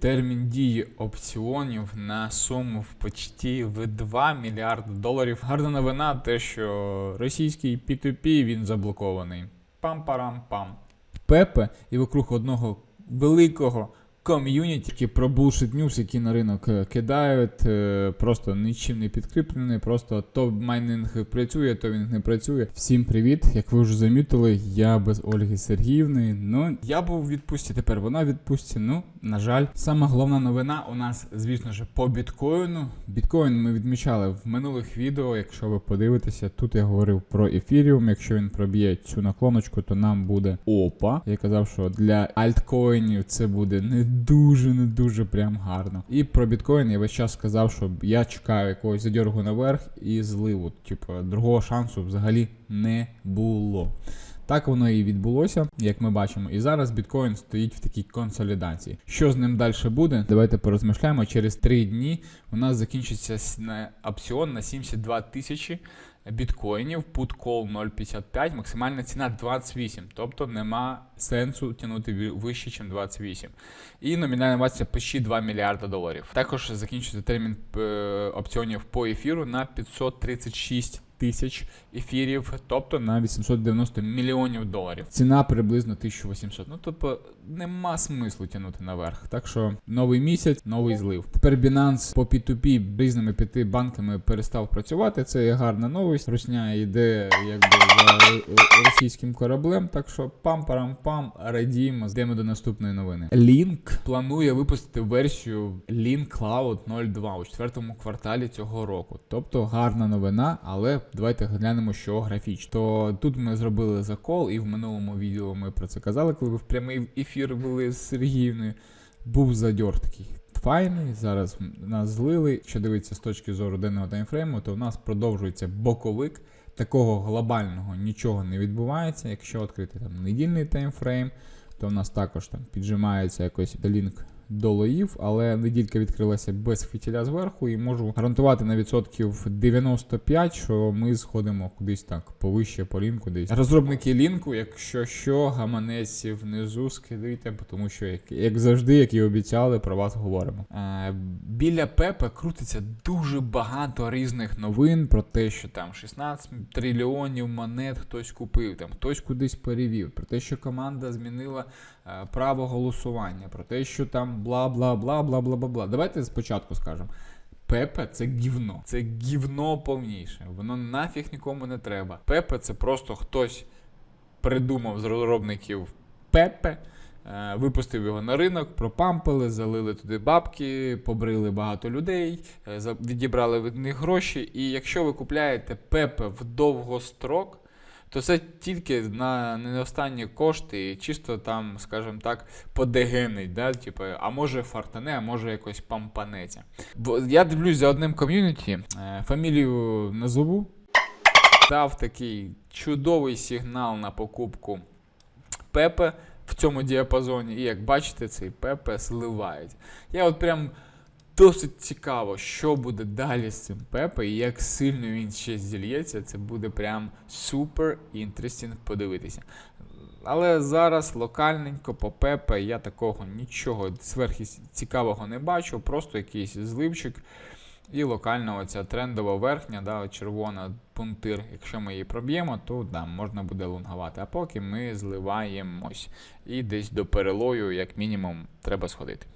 Термін дії опціонів на суму в почті в 2 мільярди доларів. Гарна новина, те, що російський P2P він заблокований. Пам-парам-пам. Пепе і вокруг одного великого ком'юніті, про bullshit news, які на ринок е, кидають, е, просто нічим не підкріплений, просто то майнинг працює, то він не працює. Всім привіт! Як ви вже замітили, я без Ольги Сергіївни. Ну я був у відпустці, тепер вона в відпустці. Ну, на жаль, сама головна новина у нас, звісно ж, по біткоїну. Біткоін ми відмічали в минулих відео. Якщо ви подивитеся, тут я говорив про ефіріум. Якщо він проб'є цю наклоночку, то нам буде опа. Я казав, що для альткоїнів це буде не дуже, не дуже прям гарно. І про біткоін я весь час сказав, що я чекаю якогось задергу наверх і зливу. Типу, другого шансу взагалі не було. Так воно і відбулося, як ми бачимо. І зараз біткоін стоїть в такій консолідації. Що з ним далі буде? Давайте порозмишляємо. Через 3 дні у нас закінчиться опціон на 72 тисячі біткоїнів, put call 0,55, максимальна ціна 28, тобто нема сенсу тягнути вище, ніж 28. І номінальна вартість почти 2 мільярда доларів. Також закінчується термін е, опціонів по ефіру на 536 тисяч ефірів, тобто на 890 мільйонів доларів. Ціна приблизно 1800. Ну тобто нема смислу тягнути наверх. Так що новий місяць, новий злив. Тепер Binance по P2P різними п'яти банками перестав працювати. Це є гарна новість. Русня йде якби за російським кораблем. Так що пам-парам-пам, радіємо. Йдемо до наступної новини. Link планує випустити версію Link Cloud 02 у четвертому кварталі цього року. Тобто гарна новина, але давайте глянемо, що графічно. То тут ми зробили закол, і в минулому відео ми про це казали, коли ви в прямий ефір вели з Сергіївною. Був задьор такий. Файний, зараз нас злили. Якщо дивитися з точки зору денного таймфрейму, то у нас продовжується боковик. Такого глобального нічого не відбувається. Якщо відкрити там недільний таймфрейм, то у нас також там піджимається якось лінк до лоїв, але неділька відкрилася без фітіля зверху, і можу гарантувати на відсотків 95, що ми сходимо кудись так повище по лінку. Десь розробники лінку, якщо що, гаманець внизу скидайте, тому що як, як завжди, як і обіцяли, про вас говоримо. Е, біля Пепе крутиться дуже багато різних новин про те, що там 16 трильйонів монет хтось купив, там хтось кудись перевів, про те, що команда змінила е, право голосування, про те, що там бла бла бла бла бла бла бла. Давайте спочатку скажемо. Пепе це гівно. Це гівно повніше. Воно нафіг нікому не треба. Пепе це просто хтось придумав з розробників Пепе. е, Випустив його на ринок, пропампили, залили туди бабки, побрили багато людей, е, відібрали від них гроші. І якщо ви купляєте Пепе в довгострок, то це тільки на не останні кошти, і чисто там, скажімо так, подегенить, да? типу, а може фартане, а може якось пампанеться. Бо я дивлюсь за одним ком'юніті, е, фамілію назову, дав такий чудовий сигнал на покупку Пепе в цьому діапазоні. І як бачите, цей Пепе сливають. Я от прям досить цікаво, що буде далі з цим Пепе і як сильно він ще зільється. Це буде прям супер інтерестінг подивитися. Але зараз локальненько по Пепе я такого нічого сверхі цікавого не бачу, просто якийсь зливчик. І локальна оця трендова верхня, да, червона пунктир. Якщо ми її проб'ємо, то да, можна буде лунгувати. А поки ми зливаємось. І десь до перелою, як мінімум, треба сходити.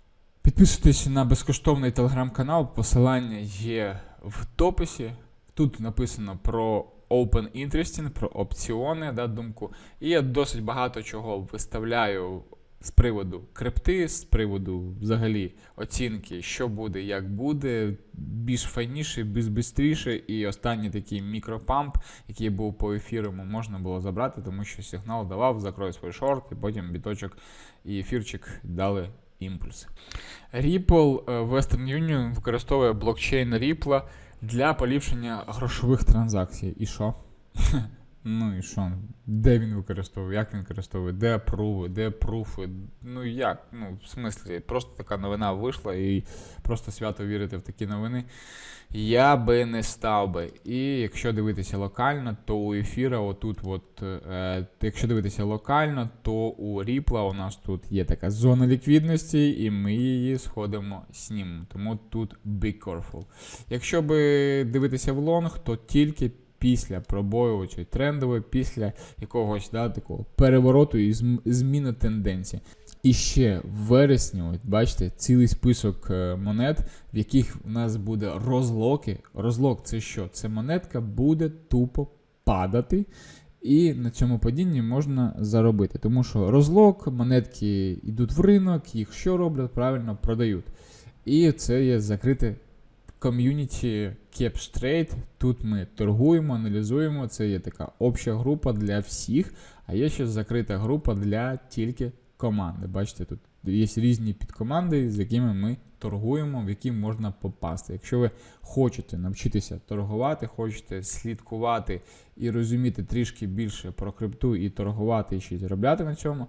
Підписуйтесь на безкоштовний телеграм-канал, посилання є в дописі. Тут написано про Open Interesting, про опціони, да, думку. І я досить багато чого виставляю з приводу крипти, з приводу взагалі оцінки, що буде, як буде, більш файніше, більш бистріше. І останній такий мікропамп, який був по ефіру, можна було забрати, тому що сигнал давав, закрой свій шорт, і потім біточок і ефірчик дали імпульс. Ripple е, Western Union використовує блокчейн Ripple для поліпшення грошових транзакцій. І що? Ну і що? Де він використовує, як він використовує, де апруви, де пруфи. Ну як? Ну, в смислі, просто така новина вийшла і просто свято вірити в такі новини. Я би не став би. І якщо дивитися локально, то у ефіра, отут, от, е, якщо дивитися локально, то у Ріпла у нас тут є така зона ліквідності, і ми її сходимо снімемо. Тому тут be careful. Якщо би дивитися в лонг, то тільки після пробою цієї трендової, після якогось да, такого перевороту і зм- зміни тенденції. І ще в вересні, от бачите, цілий список е, монет, в яких в нас буде розлоки. Розлок це що? Це монетка буде тупо падати. І на цьому падінні можна заробити. Тому що розлок, монетки йдуть в ринок, їх що роблять? Правильно продають. І це є закрите ком'юніті CapStrade. Тут ми торгуємо, аналізуємо. Це є така обща група для всіх, а є ще закрита група для тільки команди. Бачите, тут є різні підкоманди, з якими ми торгуємо, в які можна попасти. Якщо ви хочете навчитися торгувати, хочете слідкувати і розуміти трішки більше про крипту і торгувати і ще й заробляти на цьому.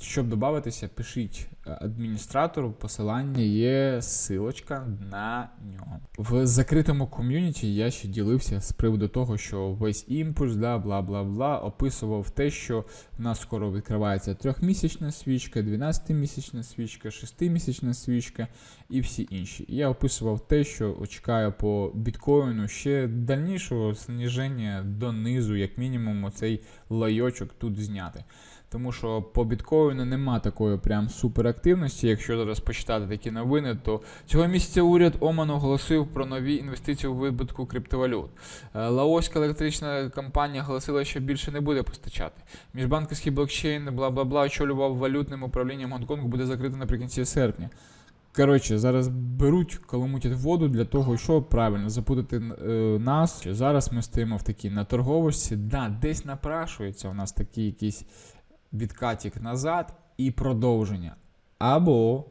Щоб додатися, пишіть е, адміністратору, посилання є силочка на нього. В закритому ком'юніті я ще ділився з приводу того, що весь імпульс, да, бла бла бла, описував те, що в нас скоро відкривається трьохмісячна свічка, 12-місячна свічка, 6-місячна свічка і всі інші. Я описував те, що чекаю по біткоїну ще дальнішого сніження донизу, як мінімум, оцей лайочок тут зняти. Тому що по біткоїну нема такої прям суперактивності. Якщо зараз почитати такі новини, то цього місяця уряд Оман оголосив про нові інвестиції у вибутку криптовалют. Е, Лаоська електрична компанія оголосила, що більше не буде постачати. Міжбанківський блокчейн, бла бла бла, очолював валютним управлінням Гонконгу, буде закрито наприкінці серпня. Коротше, зараз беруть, каламутять воду для того, щоб правильно запутати е, нас. Зараз ми стоїмо в такій на торговості. Да, десь напрашується у нас такий якийсь відкатик назад і продовження. Або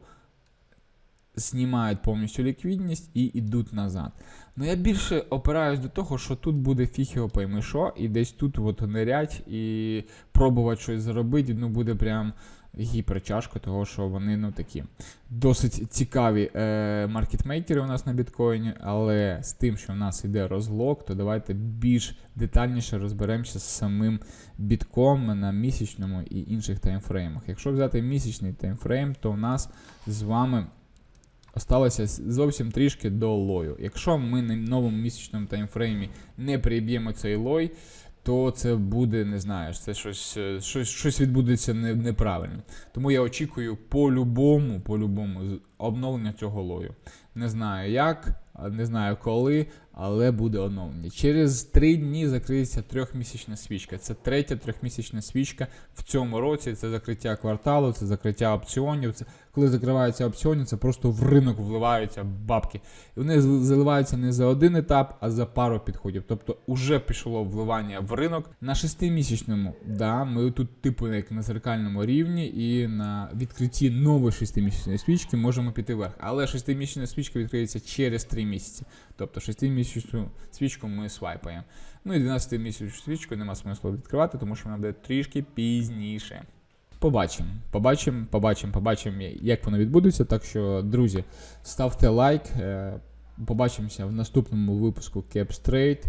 знімають повністю ліквідність і йдуть назад. Ну я більше опираюсь до того, що тут буде фіг пойми що, і десь тут от нирять і пробувати щось зробити, ну буде прям гіперчашка, того що вони ну такі досить цікаві е, маркетмейкери у нас на біткоїні, але з тим, що в нас йде розлог, то давайте більш детальніше розберемося з самим бітком на місячному і інших таймфреймах. Якщо взяти місячний таймфрейм, то в нас з вами осталося зовсім трішки до лою. Якщо ми на новому місячному таймфреймі не приб'ємо цей лой, то це буде, не знаю, це щось, е, щось, щось відбудеться не, неправильно. Тому я очікую по-любому, по-любому обновлення цього лою. Не знаю як, не знаю коли, але буде оновлення. Через три дні закриється трьохмісячна свічка. Це третя трьохмісячна свічка в цьому році. Це закриття кварталу, це закриття опціонів. Це коли закриваються опціони, це просто в ринок вливаються бабки. І вони заливаються не за один етап, а за пару підходів. Тобто вже пішло вливання в ринок на шестимісячному. Да, ми тут, типу, як на зеркальному рівні, і на відкритті нової шестимісячної свічки можемо піти вверх. Але шестимісячна свічка відкриється через 3 місяці. Тобто 6-місячну свічку ми свайпаємо. Ну і 12-місячну свічку нема смислу відкривати, тому що вона буде трішки пізніше. Побачимо, побачимо, побачимо, побачимо, як воно відбудеться. Так що, друзі, ставте лайк. е, Побачимося в наступному випуску Caps Trade.